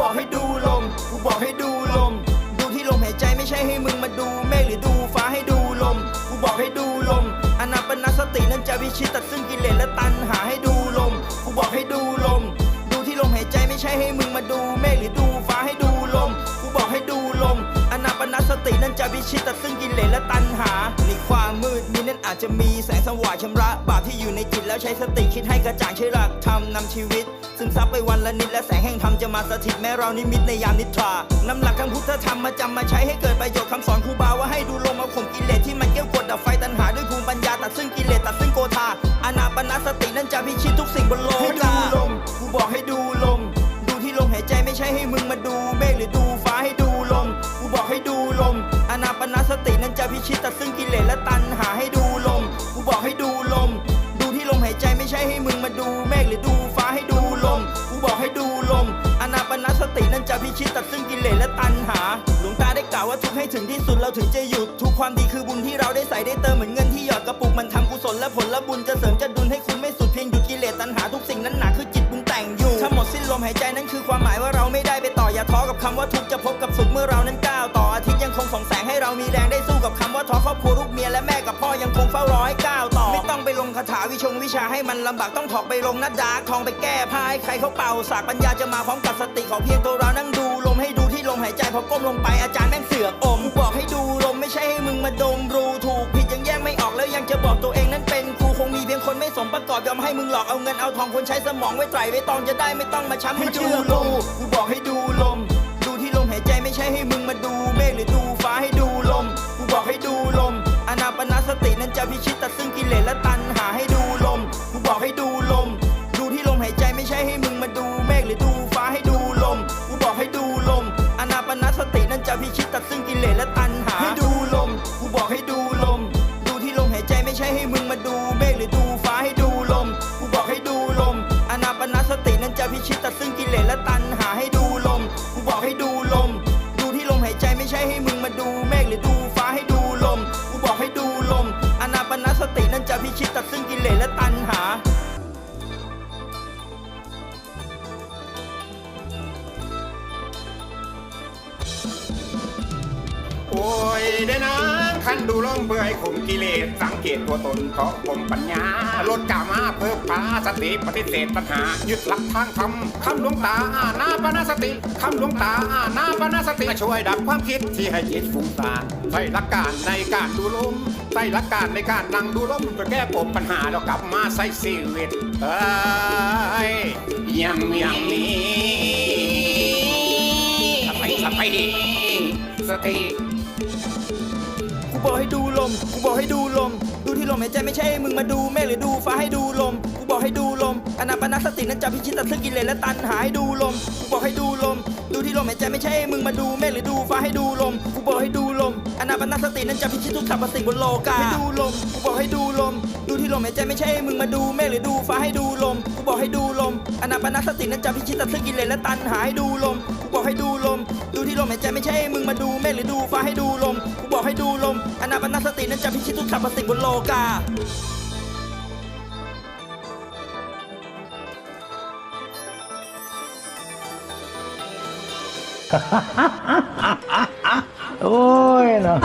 บอกให้ดูลม กูบอกให้ดูลม ดูที่ลมหายใจไม่ใช่ให้มึงมาดูเมฆหรือดูฟ้าให้ดูลม กูบอกให้ดูลม อนาปนสตินั้นจะวิชิตตัดซึ่งกิเลสและตัณหาให้ดูลม กูบอกให้ดูลม ดูที่ลมหายใจไม่ใช่ให้มึงมาดูเมฆหรือดูฟ้าให้ดูลม กูบอกให้ดูลม อนาปนสตินั้นจะวิชิตตัดซึ่งกิเลสและตัณหาในความมืดมิ อาจจะมีแสงสว่างชำระบาปที่อยู่ในจิตแล้วใช้สติคิดให้กระจ่างใช้หลักธรรมนำชีวิต ซึมซับไปวันละนิดและแสงแห่งธรรมจะมาสถิตแม้เรานิมิตในยามนิทรานำหลักทางพุทธธรรมมาจำมาใช้ให้เกิดประโยชน์คำสอนครูบาว่าให้ดูลมเอาข่มกิเลสที่มันเกี่ยวกดดับไฟตัณหาด้วยภูมิปัญญาตัดซึ่งกิเลสตัดซึ่งโกธาอานาปนสตินั้นจะพิชิตทุกสิ่งบนโลกให้ดูลมกูบอกให้ดูลมดูที่ลมหายใจไม่ใช่ให้มึงมาดูเมฆหรือดูฟ้าให้ดูลมกูบอกให้ดูลมอานาปนสตินั้นจะพิชิตตัดซึ่งกิเลสและตัณ ชิตตัดซึ่งกิเลสและตัณหา หลวงตาได้กล่าวว่าทุกให้ถึงที่สุดเราถึงจะหยุด ทุกความดีคือบุญที่เราได้ใส่ได้เติมเหมือนเงินที่หยอดกระปุกมันทำกุศลและผลและบุญจะเสริมจะดุลให้คุณไม่สุดเพียงหยุดกิเลสตัณหาทุกสิ่งนั้นหนาคือจิตปรุงแต่งอยู่ถ้าหมดสิ้นลมหายใจนั้นคือความหมายว่าเราไม่ได้ไปต่ออย่าท้อกับคำว่าทุกจะพบกับสุขเมื่อเรานั้นก้าวต่ออาทิตย์ยังคงส่องแสงให้เรามีแรงได้สู้กับคำว่าท้อครอบครัวลูกเมียและแม่กับพ่อยังคงเฝ้ารอให้าถาวิชงวิชาให้มันลำบากต้องถอกไปลงนัดดาร์กทองไปแก้ผ้าให้ใครเขาเป่าสากปัญญาจะมาพร้อมกับสติขอเพียงตัวเรานั่งดูลมให้ดูที่ลมหายใจพอก้มลงไปอาจารย์แม่งเสือกอมบอกให้ดูลมไม่ใช่ให้มึงมาดมรูถูกผิดยังแยกไม่ออกแล้วยังจะบอกตัวเองนั้นเป็นครูคงมีเพียงคนไม่สมประกอบยอมให้มึงหลอกเอาเงินเอาทองคนใช้สมองไว้ไตรไว้ตองจะได้ไม่ต้องมาช้ำให้เชื่อลมกูบอกให้ดูลม ดูที่ลมหายใจไม่ใช่ให้มึงมาดูเมฆหรือดูฟ้าให้ดู บอกให้ดูลม ดูที่ลมหายใจไม่ใช่ให้มึงมาดูเมฆหรือดูฟ้าให้ดู ได้นะขันดูลมเพื่อให้ข่มกิเลสสังเกตตัวตนของผมปัญญาลดกามาเพิ่มพาสติปฏิเสธปัญหายึดหลักทางธรรมคำหลวงตาหน้าปณสติคำหลวงตาหน้าปณสติช่วยดับความคิดที่ให้จิตฟุ้งซ่านใส่หลักการในการดูลมใส่หลักการในการนั่งดูลมเพื่อแก้ปมปัญหาแล้วกลับมาใส่ชีวิตเอ้ยยังยังมีสติสติสติ บอกให้ดูลม กูบอกให้ดูลม ดูที่ลมหายใจไม่ใช่มึงมาดูเมฆหรือดูฟ้าให้ดูลม กูบอกให้ดูลมอนาปนสตินั้นจะพิชิตตัดซึ่งกิเลสและตัณหาให้ดูลม กูบอกให้ดูลม ดูที่ลมหายใจไม่ใช่มึงมาดูเมฆหรือดูฟ้าให้ดูลม กูบอกให้ดูลมอนาปนสตินั้นจะพิชิตทุกสรรพสิ่งบนโลกาให้ดูลม กูบอกให้ดูลม ดูที่ลมหายใจไม่ใช่มึงมาดูเมฆหรือดูฟ้าให้ดูลม กูบอกให้ดูลมอนาปนสตินั้นจะพิชิตตัดซึ่งกิเลสและตัณหาให้ดูลม กูบอกให้ดูลม ดูที่ลมหายใจไม่ใช่มึงมาดูเมฆหรือดูฟ้าให้ดูลม บอกให้ดูลมอนาปนสตินั้นจะพิชิตทุกสรรพสิ่งบนโลกาโอ้ยเนาะ